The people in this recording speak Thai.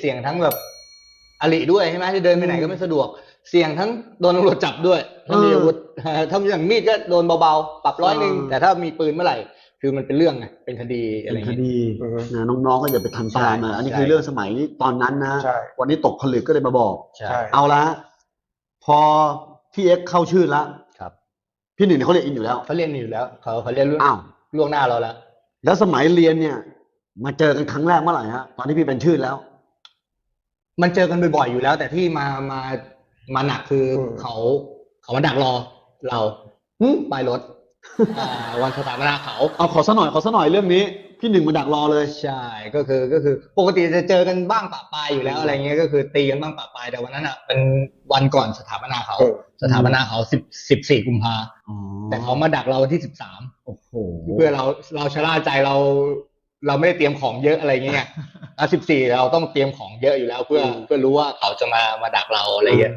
เสี่ยงทั้งแบบอลิด้วยใช่ไหมที่เดินไปไหนก็ไม่สะดวก เสี่ยงทั้งโดนตำรวจจับด้วยถ้ามีอาวุธถ้าอย่างมีดก็โดนเบาๆปรับร้อยหนึ่งเออแต่ถ้ามีปืนเมื่อไหร่คือมันเป็นเรื่องไงเป็นคดีอะไรเป็นคเงี้ยดีอือฮึนะน้องๆก็อย่าไปทำตามนะอันนี้ใช่คือเรื่องสมัยตอนนั้นนะใช่วันนี้ตกผลึกก็เลยมาบอกใช่ใช่เอาละพอพี่เอ็กซ์เข้าชื่อแล้วครับ พี่หนึ่งเนี่ยเขาเรียนอินอยู่แล้วเขาเรียนอยู่แล้วเขาเขาเรียนล่วงอ้าวล่วงหน้าเราแล้ว แล้วสมัยเรียนเนี่ย มาเจอกันครั้งแรกเมื่อไหร่ฮะตอนที่พี่เป็นชื่อแล้ว มันเจอกันบ่อยๆอยู่แล้ว แต่ที่มามามาหนักคืออมเขาเขามาดักรอเราหึป้ายรถอ่าวันสถาปนาเขาเอาขอสะหน่อยขอสะหน่อยเรื่องนี้ พี่หนึ่งมาดักรอเลยใช่ก็คือก็คือ ปกติจะเจอกันบ้างปะปายอยู่แล้วอะไรเงี้ยก็คือตีกันบ้างปะปายแต่วันนั้นอะเป็นวันก่อนสถาปนาเขาเออสถาปนาเขาสิบสิบสี่กุมภาอ๋อแต่เขามาดักเราวันที่สิบสามโอ้โหเพื่อเราเราชะล่าใจเราเราไม่ได้เตรียมของเยอะอะไรเงี้ย อะสิบสี่เราต้องเตรียมของเยอะอยู่แล้วเพื่ออืมเพื่อรู้ว่าเขาจะมามาดักเราอะไรเงี้ย